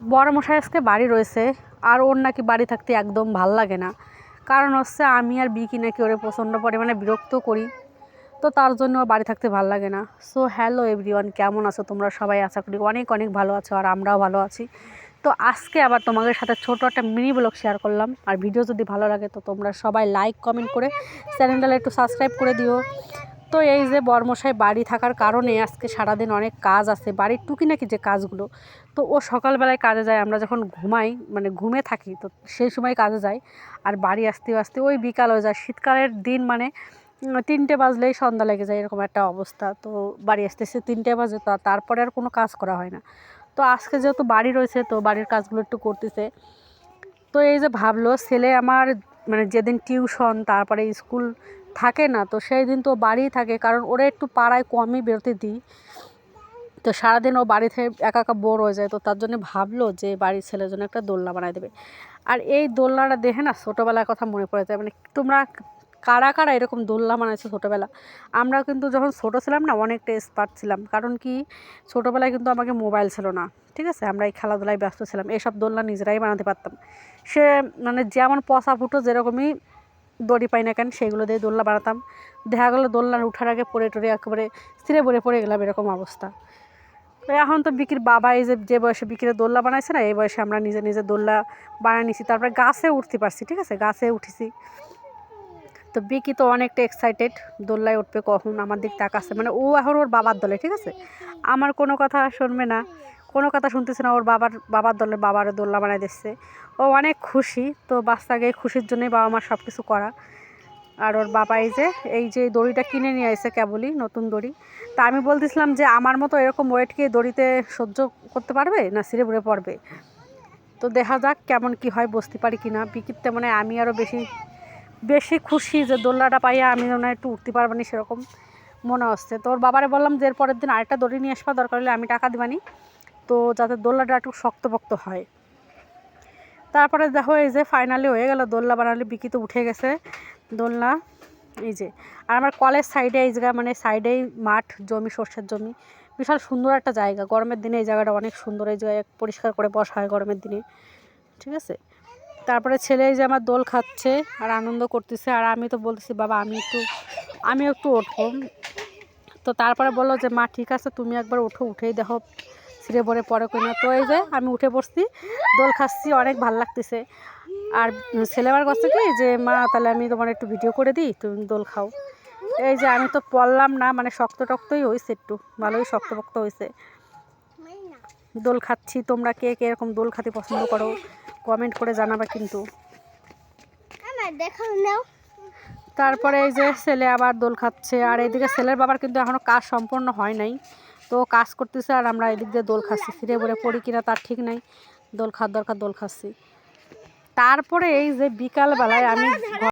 বড় মশাই আজকে বাড়ি রয়েছে, আর ওর নাকি বাড়ি থাকতে একদম ভালো লাগে না। কারণ হচ্ছে আমি আর বিকি নাকি ওরে প্রচণ্ড পরিমাণে বিরক্ত করি, তো তার জন্য বাড়ি থাকতে ভালো লাগে না। সো হ্যালো এভরিওয়ান কেমন আছো তোমরা সবাই? আশা করি অনেক অনেক ভালো আছো আর আমরাও ভালো আছি। তো আজকে আবার তোমাদের সাথে ছোটো একটা মিনি ব্লগ শেয়ার করলাম। আর ভিডিও যদি ভালো লাগে তো তোমরা সবাই লাইক কমেন্ট করে চ্যানেলটা একটু সাবস্ক্রাইব করে দিও। তো এই যে বর্মশাই বাড়ি থাকার কারণে আজকে সারাদিন অনেক কাজ আছে, বাড়ির টুকি নাকি যে কাজগুলো, তো ও সকালবেলায় কাজে যায়, আমরা যখন ঘুমাই মানে ঘুমে থাকি, তো সেই সময় কাজে যায় আর বাড়ি আসতে আসতে ওই বিকাল হয়ে যায়, শীতকালের দিন মানে তিনটে বাজলেই সন্ধ্যা লেগে যায়, এরকম একটা অবস্থা, তো বাড়ি আসতে আসতে তিনটে বাজে, তো তারপরে আর কোনো কাজ করা হয় না, তো আজকে যেহেতু বাড়ি রয়েছে, তো বাড়ির কাজগুলো একটু করতেছে, তো এই যে ভাবলো, ছেলে আমার মানে যেদিন টিউশন, তারপরে স্কুল থাকে না, তো সেই দিন তো বাড়িই থাকে। কারণ ওরা একটু পাড়ায় কমই বেরোতে দিই। তো সারাদিন ও বাড়ি থেকে একা একা বোর হয়ে যায়, তো তার জন্য ভাবলো যে বাড়ির ছেলের জন্য একটা দোলনা বানায় দেবে। আর এই দোলনাটা দেখে না ছোটোবেলার কথা মনে পড়ে যায়। মানে তোমরা কারা কারা এরকম দোলনা বানাইছো ছোটোবেলা? আমরা কিন্তু যখন ছোটো ছিলাম না, অনেকটা এক্সপার্ট ছিলাম। কারণ কি? ছোটোবেলায় কিন্তু আমাকে মোবাইল ছিল না, ঠিক আছে? আমরা এই খেলাধুলায় ব্যস্ত ছিলাম। এসব দোলনা নিজেরাই বানাতে পারতাম। সে মানে যেমন পচা ফুটো, যেরকমই দড়ি পাই না কেন, সেগুলো দিয়ে দোলনা বানাতাম। দেখা গেলো দোলনার উঠার আগে পড়ে টরে একেবারে স্থিরে পড়ে পড়ে গেলাম এরকম অবস্থা। এখন তো বিকির বাবা এই যে যে বয়সে বিকিরে দোল্লা বানাইছে না, এই বয়সে আমরা নিজে নিজে দোল্লা বানিয়ে নিছি। তারপরে গাছে উঠতে পারছি, ঠিক আছে? গাছে উঠেছি। তো বিকি তো অনেকটা এক্সাইটেড দোল্লায় উঠবে কখন? আমার দিক তাকাচ্ছে। মানে ও এখন ওর বাবার দলে, ঠিক আছে? আমার কোনো কথা শুনবে না। কোনো কথা শুনতেছে না, ওর বাবার বাবার দলে বাবার দোল্লা বানাই দিচ্ছে। ও অনেক খুশি, তো বাচ্চাকে খুশির জন্যই বাবা মার সব কিছু করা। আর ওর বাবা এই যে এই যে দড়িটা কিনে নিয়ে আসছে কেবলই, নতুন দড়ি। তা আমি বলতেছিলাম যে, আমার মতো এরকম ওয়েট কি দড়িতে সহ্য করতে পারবে, না সিরে বুড়ে পড়বে? তো দেখা যাক কেমন কি হয়, বসতে পারি কি না। বিকিতে মানে আমি আরও বেশি বেশি খুশি যে দোল্লাটা পাইয়া আমি মনে হয় একটু উঠতে পারব না সেরকম মনে হচ্ছে। তো ওর বাবারে বললাম যে, এর পরের দিন আরেকটা দড়ি নিয়ে আসবা, দরকার হলে আমি টাকা দিবানি। তো যাতে দোল্লাটা একটু শক্তপোক্ত হয়। তারপরে দেখো এই যে ফাইনালি হয়ে গেল দোলনা বানালে বিকি তো উঠে গেছে। দোলনা এই যে। আর আমার কলেজ সাইডে এই জায়গা মানে সাইডেই মাঠ, জমি, সর্ষের জমি, বিশাল সুন্দর একটা জায়গা। গরমের দিনে এই জায়গাটা অনেক সুন্দর, এই জায়গায় পরিষ্কার করে বসা হয় গরমের দিনে। ঠিক আছে? তারপরে ছেলে এই যে আমার দোল খাচ্ছে আর আনন্দ করতেছে। আর আমি তো বলতেছি, বাবা, আমি একটু আমি একটু উঠবো। তো তারপরে বলল যে, মা, ঠিক আছে, তুমি একবার উঠো, উঠেই দেখো ছিঁড়ে পরে পরে কিনা তো এই যে আমি উঠে পড়ছি দোল খাচ্ছি অনেক ভালো লাগতেছে। আর ছেলেবার কাছে কি যে মা তাহলে আমি তোমার একটু ভিডিও করে দিই তুমি দোল খাও। এই যে আমি তো পড়লাম না মানে শক্ত টক্তই হয়েছে একটু ভালোই শক্তপোক্ত হয়েছে দোল খাচ্ছি তোমরা কে কে এরকম দোল খাতে পছন্দ করো কমেন্ট করে জানাবা কিন্তু। তারপরে এই যে ছেলে আবার দোল খাচ্ছে আর এদিকে ছেলের বাবার কিন্তু এখনও কাজ সম্পূর্ণ হয় নাই। তো কাজ করতেছে আর আমরা এদিক দিয়ে দোল খাচ্ছি। ফিরে বলে, পড়ি কিনা তার ঠিক নাই। দোল খাওয়ার দরকার দোল খাচ্ছি। তারপরে এই যে বিকালবেলায় আমি